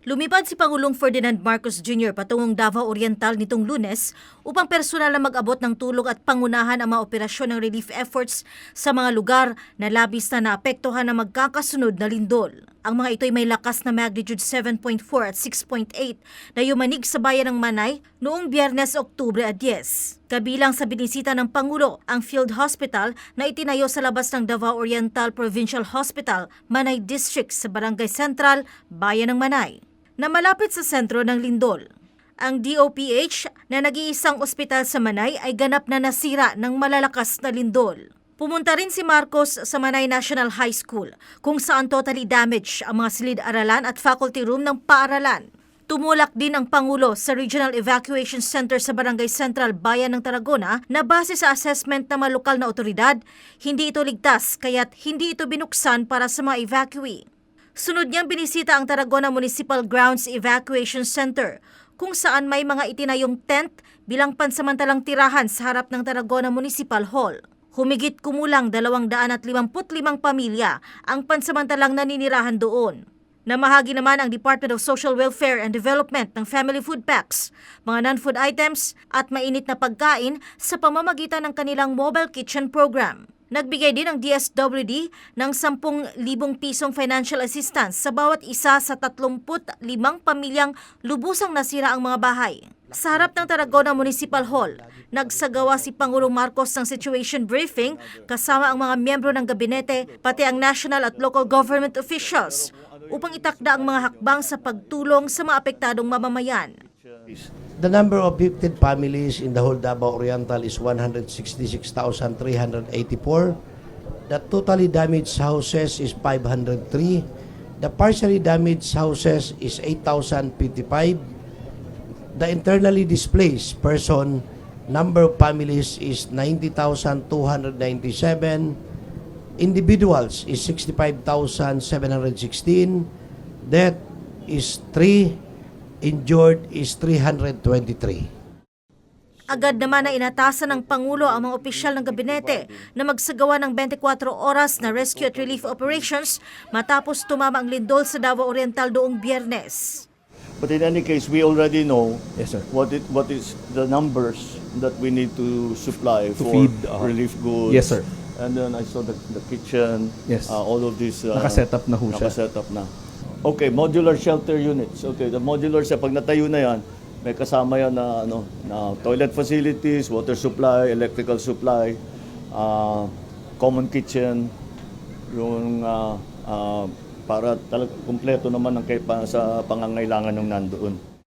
Lumipad si Pangulong Ferdinand Marcos Jr. patungong Davao Oriental nitong lunes upang personal na mag-abot ng tulong at pangunahan ang mga operasyon ng relief efforts sa mga lugar na labis na naapektuhan ng magkakasunod na lindol. Ang mga ito ay may lakas na magnitude 7.4 at 6.8 na yumanig sa bayan ng Manay noong Biyernes, Oktubre at 10. Kabilang sa binisita ng Pangulo ang field hospital na itinayo sa labas ng Davao Oriental Provincial Hospital, Manay District sa Barangay Central, Bayan ng Manay na malapit sa sentro ng Lindol. Ang DOPH na nag-iisang ospital sa Manay ay ganap na nasira ng malalakas na lindol. Pumunta rin si Marcos sa Manay National High School kung saan totally damaged ang mga silid-aralan at faculty room ng paaralan. Tumulak din ang Pangulo sa Regional Evacuation Center sa Barangay Central, Bayan ng Tarragona na base sa assessment ng mga lokal na otoridad, hindi ito ligtas kaya't hindi ito binuksan para sa mga evacuee. Sunod niyang binisita ang Tarragona Municipal Grounds Evacuation Center kung saan may mga itinayong tent bilang pansamantalang tirahan sa harap ng Tarragona Municipal Hall. Humigit kumulang 255 pamilya ang pansamantalang naninirahan doon. Namahagi naman ang Department of Social Welfare and Development ng family food packs, mga non-food items at mainit na pagkain sa pamamagitan ng kanilang mobile kitchen program. Nagbigay din ang DSWD ng 10,000 pisong financial assistance sa bawat isa sa 35 pamilyang lubusang nasira ang mga bahay. Sa harap ng Tarragona Municipal Hall, nagsagawa si Pangulong Marcos ng situation briefing kasama ang mga miyembro ng gabinete pati ang national at local government officials upang itakda ang mga hakbang sa pagtulong sa mga apektadong mamamayan. The number of affected families in the whole Davao Oriental is 166,384. The totally damaged houses is 503. The partially damaged houses is 8,055. The internally displaced person number of families is 90,297. Individuals is 65,716. Death is 3. Injured is 323. Agad naman na inatasan ng Pangulo ang mga opisyal ng gabinete na magsagawa ng 24 oras na rescue at relief operations matapos tumama ang lindol sa Davao Oriental doong biyernes. But in any case, we already know Yes, sir. what it, what is the numbers that we need to supply To for feed, uh, relief goods. Yes, sir. And then I saw the, the kitchen. Yes. uh, all of these. Uh, Nakaset up na ho siya. Nakaset up na. Okay, modular shelter units. Okay, the modular sa pag natayo na yan, may kasama yan na ano, na toilet facilities, water supply, electrical supply, uh, common kitchen, yung uh, uh, para talaga kumpleto naman ang kay pa, sa pangangailangan ng nandoon.